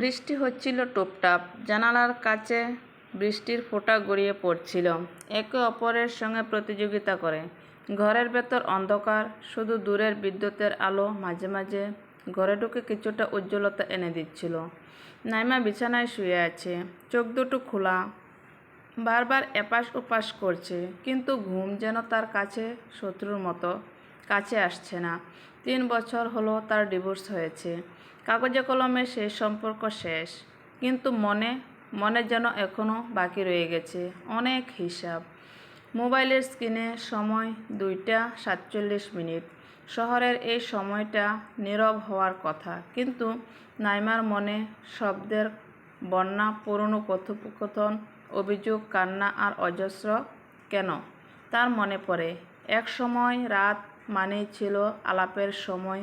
বৃষ্টি হচ্ছিল টুপটাপ। জানালার কাছে বৃষ্টির ফোঁটা গড়িয়ে পড়ছিল। একে অপরের সঙ্গে প্রতিযোগিতা করে। ঘরের ভেতর অন্ধকার, শুধু দূরের বিদ্যুতের আলো মাঝে মাঝে ঘরে ঢুকে কিছুটা উজ্জ্বলতা এনে দিচ্ছিল। নাইমা বিছানায় শুয়ে আছে। চোখ দুটো খোলা। বারবার এপাশ ওপাশ করছে, কিন্তু ঘুম যেন তার কাছে শত্রুর মতো। কাছে আসছে না। তিন বছর হলো তার ডিভোর্স হয়েছে। কাগজে কলমে সেই সম্পর্ক শেষ। কিন্তু মনে মনে যেন এখনও বাকি রয়ে গেছে অনেক হিসাব। মোবাইলের স্ক্রিনে সময় দুইটা সাতচল্লিশ মিনিট। শহরের এই সময়টা নীরব হওয়ার কথা। কিন্তু নাইমার মনে শব্দের বন্যা, পুরনো কথোপকথন, অভিযোগ, কান্না আর অজস্র কেন? তার মনে পড়ে, এক সময় রাত মানেই ছিল আলাপের সময়।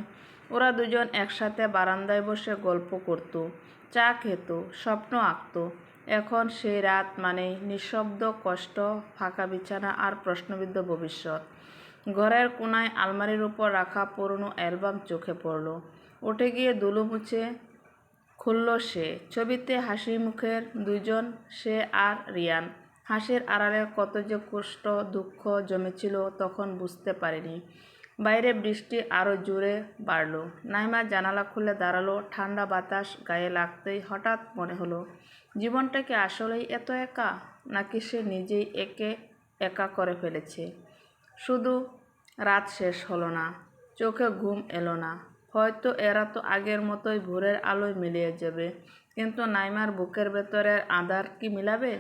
ওরা দুজন একসাথে বারান্দায় বসে গল্প করত, চা খেত, স্বপ্ন আঁকত। এখন সেই রাত মানেই নিঃশব্দ কষ্ট, ফাঁকা বিছানা আর প্রশ্নবিদ্ধ ভবিষ্যৎ। ঘরের কোনায় আলমারির উপর রাখা পুরনো অ্যালবাম চোখে পড়ল। উঠে গিয়ে দুলু মুছে খুলল সে। ছবিতে হাসি মুখের দুজন সে আর রিয়ান। হাসির আড়ালে কত যে কষ্ট, দুঃখ জমেছিল তখন বুঝতে পারিনি। বাইরে বৃষ্টি আরও জোরে বাড়ল। নাইমা জানালা খুলে দাঁড়াল, ঠান্ডা বাতাস গায়ে লাগতেই হঠাৎ মনে হলো, জীবনটা কি আসলেই এত একা? নাকি সে নিজেই একে একা করে ফেলেছে? শুধু রাত শেষ হলো না, চোখে ঘুম এলো না। হয়তো এরা তো আগের মতোই ভোরের আলোয় মিলিয়ে যাবে, কিন্তু নাইমার বুকের ভেতরের আধার কি মিলাবে?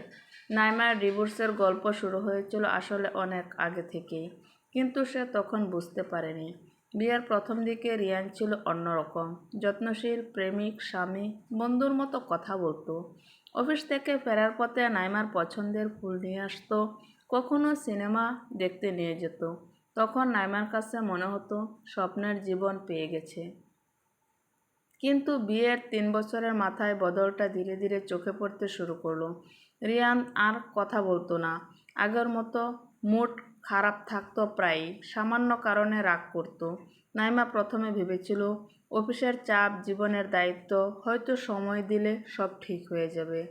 নাইমার ডিভোর্সের গল্প শুরু হয়েছিল আসলে অনেক আগে থেকেই। কিন্তু সে তখন বুঝতে পারেনি। বিয়ের প্রথম দিকে রিয়ান ছিল অন্যরকম। যত্নশীল, প্রেমিক, স্বামী, বন্ধুর মতো কথা বলতো। অফিস থেকে ফেরার পথে নাইমার পছন্দের ফুল নিয়ে আসতো, কখনো সিনেমা দেখতে নিয়ে যেত। তখন নাইমার কাছে মনে হতো স্বপ্নের জীবন পেয়ে গেছে। কিন্তু বিয়ের তিন বছরের মাথায় বদলটা ধীরে ধীরে চোখে পড়তে শুরু করল। রিয়ান আর কথা বলতো না। আগের মতো মুড খারাপ থাকতো প্রায়ই। সামান্য কারণে রাগ করতো। নাইমা প্রথমে ভেবেছিল, অফিসের চাপ, জীবনের দায়িত্ব, হয়তো সময় দিলে সব ঠিক হয়ে যাবে।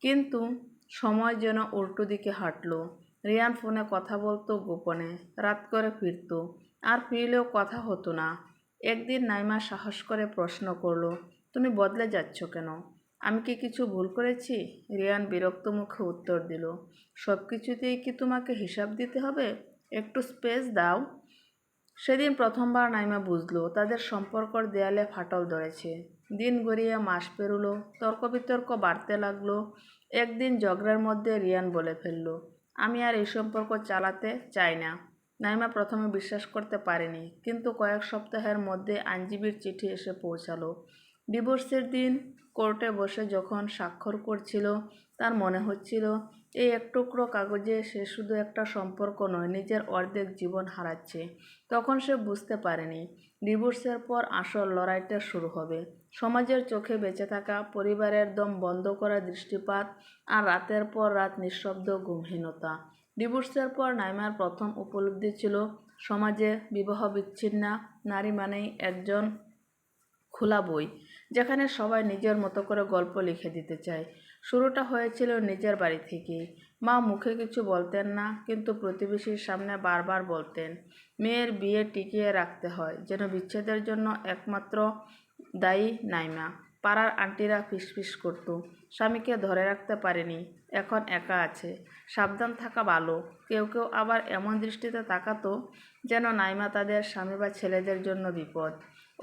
কিন্তু সময় যেন উল্টো দিকে হাঁটলো। রিয়ান ফোনে কথা বলতো গোপনে, রাত করে ফিরতো। আর ফিরলেও কথা হতো না। একদিন নাইমা সাহস করে প্রশ্ন করল, তুমি বদলে যাচ্ছ কেন? আমি কি কিছু ভুল করেছি? রিয়ান বিরক্ত মুখে উত্তর দিল। সব কিছুতেই কি তোমাকে হিসাব দিতে হবে? একটু স্পেস দাও। সেদিন প্রথমবার নাইমা বুঝলো, তাদের সম্পর্কর দেয়ালে ফাটল ধরেছে। দিন গড়িয়ে মাস পেরোলো তর্ক বিতর্ক বাড়তে লাগল। একদিন ঝগড়ার মধ্যে রিয়ান বলে ফেলল, আমি আর এই সম্পর্ক চালাতে চাই না। নাইমা প্রথমে বিশ্বাস করতে পারেনি, কিন্তু কয়েক সপ্তাহের মধ্যে আইনজীবীর চিঠি এসে পৌঁছালো। ডিভোর্সের দিন কোর্টে বসে যখন স্বাক্ষর করছিল, তার মনে হচ্ছিল, এই এক টুকরো কাগজে সে শুধু একটা সম্পর্ক নয়, নিজের অর্ধেক জীবন হারাচ্ছে। তখন সে বুঝতে পারেনি, ডিভোর্সের পর আসল লড়াইটা শুরু হবে। সমাজের চোখে বেঁচে থাকা, পরিবারের দম বন্ধ করা দৃষ্টিপাত, আর রাতের পর রাত নিঃশব্দ গুমহীনতা ডিভোর্সের পর নাইমার প্রথম উপলব্ধি ছিল, সমাজে বিবাহ বিচ্ছিন্না নারী মানেই একজন খোলা বই। যেখানে সবাই নিজের মতো করে গল্প লিখে দিতে চায়। শুরুটা হয়েছিল নিজের বাড়ি থেকেই। মা মুখে কিছু বলতেন না, কিন্তু প্রতিবেশীর সামনে বারবার বলতেন, মেয়ের বিয়ে টিকিয়ে রাখতে হয়, যেন বিচ্ছেদের জন্য একমাত্র দায়ী নাইমা। পাড়ার আন্টিরা ফিসফিস করত, স্বামীকে ধরে রাখতে পারেনি, এখন একা আছে। সাবধান থাকা ভালো। কেউ কেউ আবার এমন দৃষ্টিতে তাকাতো, যেন নাইমা তাদের স্বামী বা ছেলেদের জন্য বিপদ।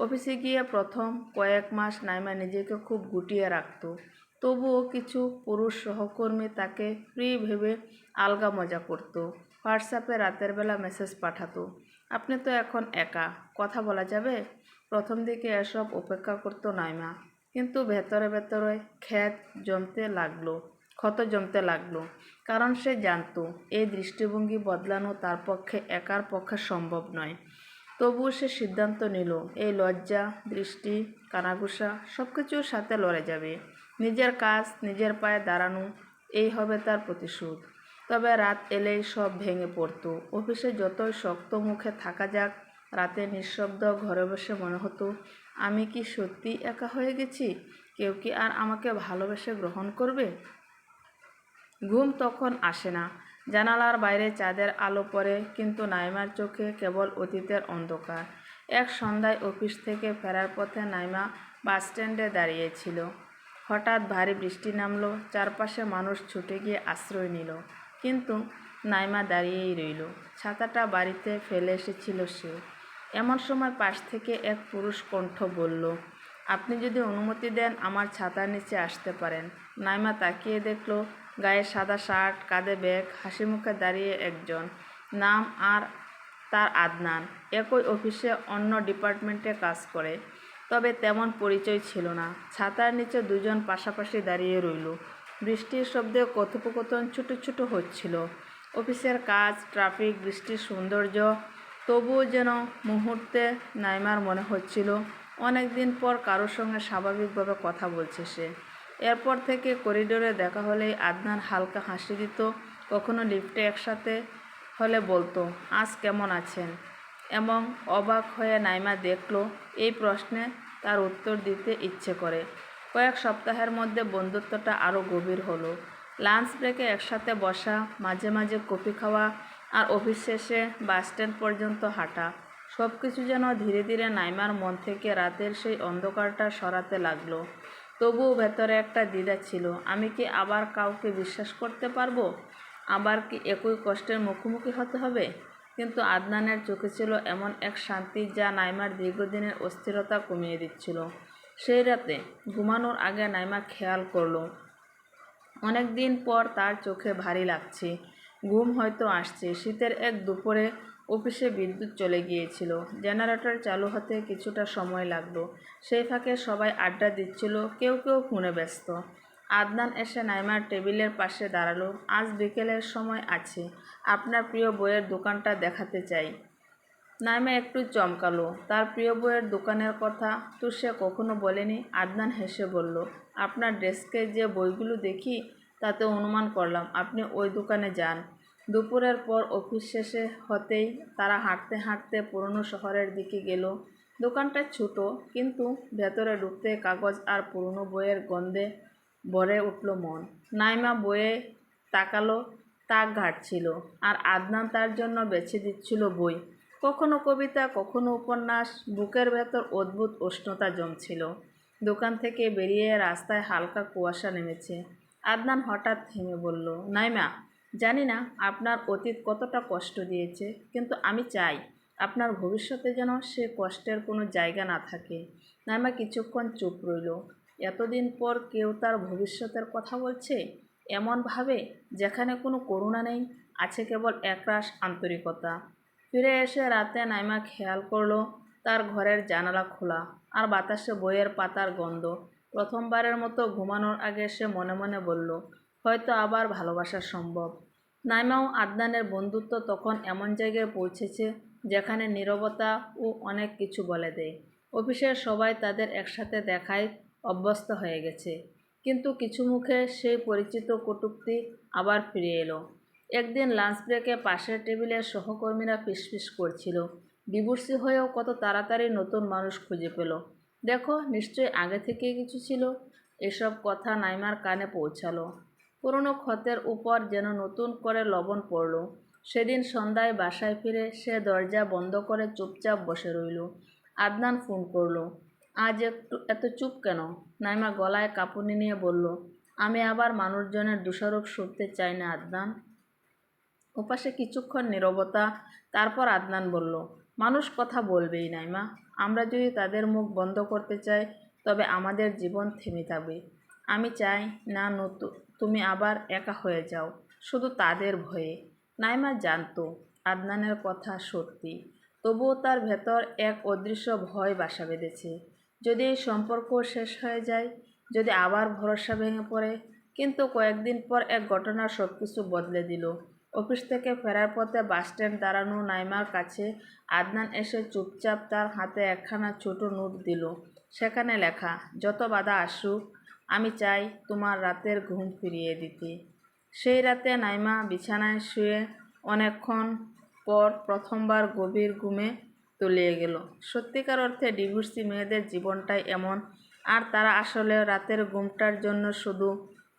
অফিসে গিয়ে প্রথম কয়েক মাস নাইমা নিজেকে খুব গুটিয়ে রাখত। তবুও কিছু পুরুষ সহকর্মী তাকে ফ্রি ভেবে আলগা মজা করত। হোয়াটসঅ্যাপে রাতের বেলা মেসেজ পাঠাতো, আপনি তো এখন একা, কথা বলা যাবে? প্রথম দিকে এসব উপেক্ষা করতো নাইমা, কিন্তু ভেতরে ভেতরে খ্যাত জমতে লাগল, ক্ষত জমতে লাগল, কারণ সে জানতো, এই দৃষ্টিভঙ্গি বদলানো তার পক্ষে একার পক্ষে সম্ভব নয়। তবুও সে সিদ্ধান্ত নিল, এই লজ্জা, দৃষ্টি, কানাঘুষা সব কিছুর সাথে লড়ে যাবে। নিজের কাজ নিজের পায়ে দাঁড়ানো, এই হবে তার প্রতিশোধ। তবে রাত এলেই সব ভেঙে পড়তো। অফিসে যতই শক্ত মুখে থাকা যাক, রাতে নিঃশব্দ ঘরে বসে মনে হতো, আমি কি সত্যি একা হয়ে গেছি? কেউ কি আর আমাকে ভালোবেসে গ্রহণ করবে? ঘুম তখন আসে না। জানালার বাইরে চাঁদের আলো পড়ে, কিন্তু নাইমার চোখে কেবল অতীতের অন্ধকার। এক সন্ধ্যায় অফিস থেকে ফেরার পথে নাইমা বাস স্ট্যান্ডে দাঁড়িয়েছিল। হঠাৎ ভারী বৃষ্টি নামলো, চারপাশে মানুষ ছুটে গিয়ে আশ্রয় নিল। কিন্তু নাইমা দাঁড়িয়েই রইল। ছাতাটা বাড়িতে ফেলে এসেছিল সে। এমন সময় পাশ থেকে এক পুরুষ কণ্ঠ বলল, আপনি যদি অনুমতি দেন, আমার ছাতার নিচে আসতে পারেন। নাইমা তাকিয়ে দেখল গায়ে সাদা শার্ট, কাঁধে ব্যাগ, হাসি মুখে দাঁড়িয়ে একজন। নাম আর তার আদনান। একই অফিসে অন্য ডিপার্টমেন্টে কাজ করে, তবে তেমন পরিচয় ছিল না। ছাতার নিচে দুজন পাশাপাশি দাঁড়িয়ে রইল। বৃষ্টির শব্দে কথোপকথন ছোটো ছোটো হচ্ছিল। অফিসের কাজ, ট্রাফিক, বৃষ্টির সৌন্দর্য, তবুও যেন মুহূর্তে নাইমার মনে হচ্ছিল। অনেক দিন পর কারোর সঙ্গে স্বাভাবিকভাবে কথা বলছে সে। এরপর থেকে করিডোরে দেখা হলেই আদনান হালকা হাসি দিত, কখনো লিফটে একসাথে হলে বলতো, আজ কেমন আছেন? এবং অবাক হয়ে নাইমা দেখল, এই প্রশ্নে তার উত্তর দিতে ইচ্ছে করে। কয়েক সপ্তাহের মধ্যে বন্ধুত্বটা আরও গভীর হলো। লাঞ্চ ব্রেকে একসাথে বসা, মাঝে মাঝে কফি খাওয়া আর অফিস শেষে বাস স্ট্যান্ড পর্যন্ত হাঁটা সব কিছু যেন ধীরে ধীরে নাইমার মন থেকে রাতের সেই অন্ধকারটা সরাতে লাগল। তবুও ভেতরে একটা দ্বিধা ছিল। আমি কি আবার কাউকে বিশ্বাস করতে পারব? আবার কি একই কষ্টের মুখোমুখি হতে হবে? কিন্তু আদনানের চোখে ছিল এমন এক শান্তি যা নাইমার দীর্ঘদিনের অস্থিরতা কমিয়ে দিচ্ছিল। সেই রাতে ঘুমানোর আগে নাইমা খেয়াল করল অনেক দিন পর তার চোখে ভারী লাগছে। ঘুম হয়তো আসছে। শীতের এক দুপুরে অফিসে বিদ্যুৎ চলে গিয়েছিল। জেনারেটর চালু হতে কিছুটা সময় লাগল। সেই ফাঁকে সবাই আড্ডা দিচ্ছিল, কেউ কেউ ফোনে ব্যস্ত। আদনান এসে নাইমার টেবিলের পাশে দাঁড়াল। আজ বিকেলের সময় আছে। আপনার প্রিয় বইয়ের দোকানটা দেখাতে চাই। নাইমা একটু চমকালো। তার প্রিয় বইয়ের দোকানের কথা তো সে কখনো বলেনি। আদনান হেসে বলল, আপনার ডেস্কে যে বইগুলো দেখি, তাতে অনুমান করলাম। আপনি ওই দোকানে যান। দুপুরের পর অফিস শেষে হতেই তারা হাঁটতে হাঁটতে পুরনো শহরের দিকে গেল। দোকানটা ছোট, কিন্তু ভেতরে ঢুকতে কাগজ আর পুরনো বইয়ের গন্ধে ভরে উঠল মন। নাইমা বইয়ে তাকালো, তাক ঘাটছিল আর আদনান তার জন্য বেছে দিচ্ছিল বই। কখনো কবিতা, কখনো উপন্যাস, বুকের ভেতর অদ্ভুত উষ্ণতা জমছিল। দোকান থেকে বেরিয়ে রাস্তায় হালকা কুয়াশা নেমেছে। আদনান হঠাৎ থেমে বলল, নাইমা জানি না আপনার অতীত কতটা কষ্ট দিয়েছে, কিন্তু আমি চাই আপনার ভবিষ্যতে যেন সে কষ্টের কোনো জায়গা না থাকে। নাইমা কিছুক্ষণ চুপ রইল। এতদিন পর কেউ তার ভবিষ্যতের কথা বলছে? এমনভাবে যেখানে কোনো করুণা নেই, আছে কেবল একরাশ আন্তরিকতা। ফিরে এসে রাতে নাইমা খেয়াল করল, তার ঘরের জানালা খোলা আর বাতাসে বইয়ের পাতার গন্ধ। প্রথমবারের মতো ঘুমানোর আগে সে মনে মনে বলল হয়তো আবার ভালোবাসা সম্ভব। নাইমা ও আদনানের বন্ধুত্ব তখন এমন জায়গায় পৌঁছেছে যেখানে নীরবতা ও অনেক কিছু বলে দেয়। অফিসের সবাই তাদের একসাথে দেখায় অভ্যস্ত হয়ে গেছে। কিন্তু কিছু মুখে সেই পরিচিত কটূক্তি আবার ফিরে এলো। একদিন লাঞ্চ ব্রেকে পাশের টেবিলের সহকর্মীরা ফিসফিস করছিল। বিবর্ষী হয়েও কত তাড়াতাড়ি নতুন মানুষ খুঁজে পেল। দেখো, নিশ্চয়ই আগে থেকেই কিছু ছিল। এসব কথা নাইমার কানে পৌঁছালো। পুরনো ক্ষতের উপর যেন নতুন করে লবণ পড়ল। সেদিন সন্ধ্যায় বাসায় ফিরে সে দরজা বন্ধ করে চুপচাপ বসে রইল। আদনান ফোন করল, আজ একটু, এত চুপ কেন? নাইমা গলায় কাঁপুনি নিয়ে বলল, আমি আবার মানুষজনের দোষারোপ শুনতে চাই না, আদনান। ওপাশে কিছুক্ষণ নীরবতা, তারপর আদনান বলল, মানুষ কথা বলবেই নাইমা। আমরা যদি তাদের মুখ বন্ধ করতে চাই, তবে আমাদের জীবন থেমে যাবে। আমি চাই না নতু তুমি আবার একা হয়ে যাও, শুধু তাদের ভয়ে। নাইমা জানতো, আদনানের কথা সত্যি। তবুও তার ভেতর এক অদৃশ্য ভয় বাসা বেঁধেছে। যদি এই সম্পর্ক শেষ হয়ে যায়, যদি আবার ভরসা ভেঙে পড়ে, কিন্তু কয়েকদিন পর এক ঘটনা সব কিছু বদলে দিল। অফিস থেকে ফেরার পথে বাস স্ট্যান্ড দাঁড়ানো নাইমার কাছে আদনান এসে চুপচাপ তার হাতে একখানা ছোট নোট দিল। সেখানে লেখা, যত বাধা আসুক আমি চাই তোমার রাতের ঘুম ফিরিয়ে দিতে। সেই রাতে নাইমা বিছানায় শুয়ে অনেকক্ষণ পর প্রথমবার গভীর ঘুমে তলিয়ে গেল। সত্যিকার অর্থে ডিভোর্সি মেয়েদের জীবনটাই এমন, আর তারা আসলে রাতের ঘুমটার জন্য শুধু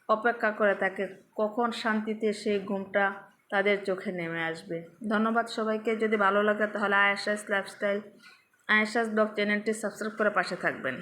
অপেক্ষা করে থাকে। কখন শান্তিতে সেই ঘুমটা তাদের চোখে নেমে আসবে। ধন্যবাদ সবাইকে। যদি ভালো লাগে তাহলে আয়েশাস লাইফস্টাইল, আয়েশাস ব্লগ চ্যানেলটি সাবস্ক্রাইব করে পাশে থাকবেন।